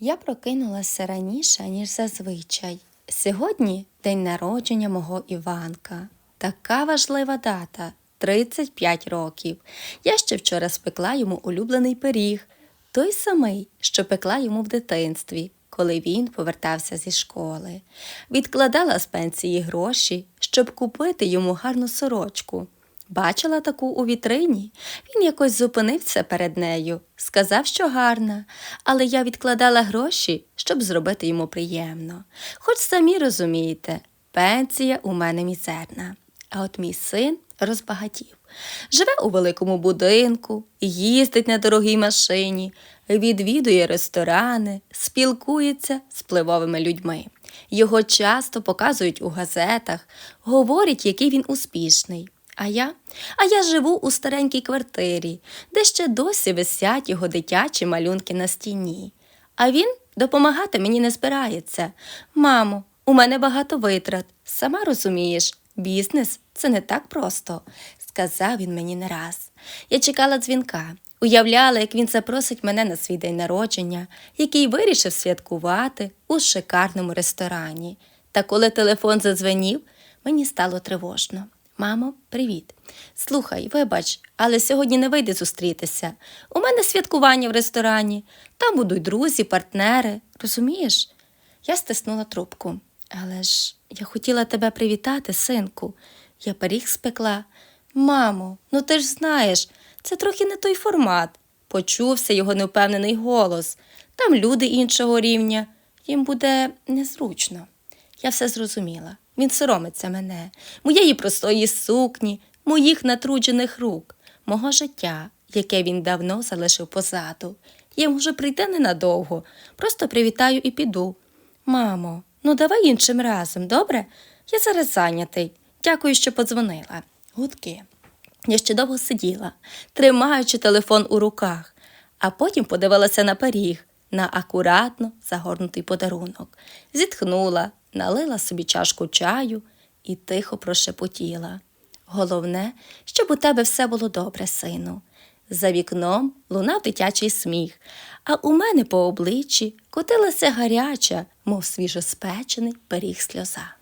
Я прокинулася раніше, ніж зазвичай. Сьогодні день народження мого Іванка. Така важлива дата 35 років. Я ще вчора спекла йому улюблений пиріг, той самий, що пекла йому в дитинстві, коли він повертався зі школи. Відкладала з пенсії гроші, щоб купити йому гарну сорочку. Бачила таку у вітрині. Він якось зупинився перед нею, сказав, що гарна, але я відкладала гроші, щоб зробити йому приємно. Хоч самі розумієте, пенсія у мене мізерна. А от мій син розбагатів. Живе у великому будинку, їздить на дорогій машині, відвідує ресторани, спілкується з впливовими людьми. Його часто показують у газетах, говорять, який він успішний. А я? А я живу у старенькій квартирі, де ще досі висять його дитячі малюнки на стіні. А він допомагати мені не збирається. Мамо, у мене багато витрат. Сама розумієш, бізнес це не так просто, сказав він мені не раз. Я чекала дзвінка, уявляла, як він запросить мене на свій день народження, який вирішив святкувати у шикарному ресторані. Та коли телефон задзвенів, мені стало тривожно. Мамо, привіт. Слухай, вибач, але сьогодні не вийде зустрітися. У мене святкування в ресторані. Там будуть друзі, партнери. Розумієш? Я стиснула трубку. Але ж я хотіла тебе привітати, синку. Я пиріг спекла. Мамо, ну ти ж знаєш, це трохи не той формат. Почувся його невпевнений голос. Там люди іншого рівня. Їм буде незручно. Я все зрозуміла. Він соромиться мене, моєї простої сукні, моїх натруджених рук, мого життя, яке він давно залишив позаду. Я можу прийти ненадовго, просто привітаю і піду. Мамо, ну давай іншим разом, добре? Я зараз зайнятий. Дякую, що подзвонила. Гудки. Я ще довго сиділа, тримаючи телефон у руках, а потім подивилася на пиріг, на акуратно загорнутий подарунок. Зітхнула, налила собі чашку чаю і тихо прошепотіла. Головне, щоб у тебе все було добре, сину. За вікном лунав дитячий сміх, а у мене по обличчі котилася гаряча, мов свіжоспечений пиріг сльоза.